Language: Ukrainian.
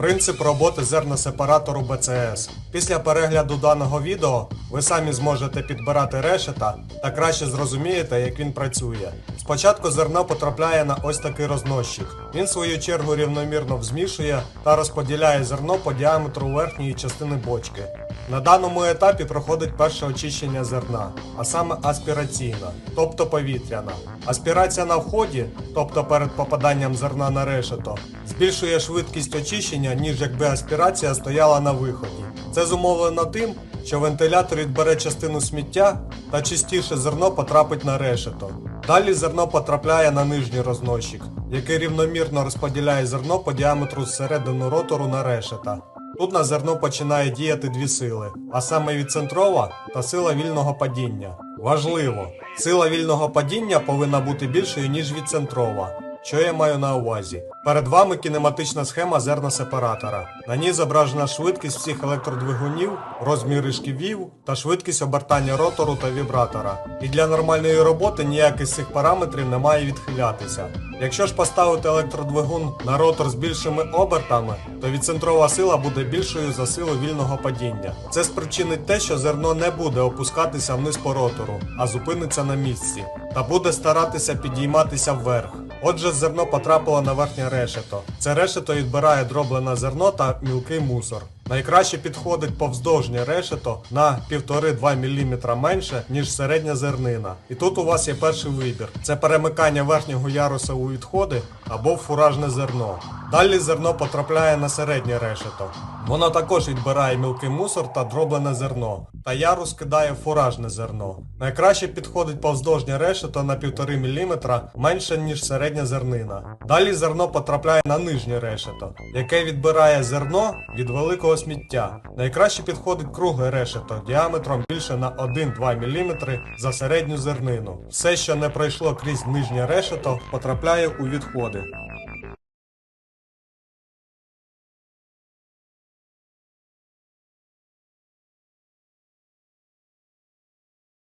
Принцип роботи зерносепаратору БЦС. Після перегляду даного відео ви самі зможете підбирати решета та краще зрозумієте, як він працює. Спочатку зерно потрапляє на ось такий розносчик. Він свою чергу рівномірно взмішує та розподіляє зерно по діаметру верхньої частини бочки. На даному етапі проходить перше очищення зерна, а саме аспіраційна, тобто повітряна. Аспірація на вході, тобто перед попаданням зерна на решето, збільшує швидкість очищення, ніж якби аспірація стояла на виході. Це зумовлено тим, що вентилятор відбере частину сміття та чистіше зерно потрапить на решето. Далі зерно потрапляє на нижній розносчик, який рівномірно розподіляє зерно по діаметру зсередину ротору на решета. Тут на зерно починає діяти дві сили, а саме відцентрова та сила вільного падіння. Важливо, сила вільного падіння повинна бути більшою, ніж відцентрова. Що я маю на увазі? Перед вами кінематична схема зерносепаратора. На ній зображена швидкість всіх електродвигунів, розміри шківів та швидкість обертання ротору та вібратора. І для нормальної роботи ніякий з цих параметрів не має відхилятися. Якщо ж поставити електродвигун на ротор з більшими обертами, то відцентрова сила буде більшою за силу вільного падіння. Це спричинить те, що зерно не буде опускатися вниз по ротору, а зупиниться на місці та буде старатися підійматися вверх. Отже, зерно потрапило на верхнє решето. Це решето відбирає дроблене зерно та мілкий мусор. Найкраще підходить повздовжнє решето на 1,5-2 мм менше, ніж середня зернина. І тут у вас є перший вибір: це перемикання верхнього яруса у відходи або в фуражне зерно. Далі зерно потрапляє на середнє решето. Воно також відбирає мілкий мусор та дроблене зерно. Та ярус кидає фуражне зерно. Найкраще підходить повздовжнє решето на 1,5 мм менше, ніж середня зернина. Далі зерно потрапляє на нижнє решето, яке відбирає зерно від великого сміття. Найкраще підходить кругле решето діаметром більше на 1-2 мм за середню зернину. Все, що не пройшло крізь нижнє решето, потрапляє у відходи.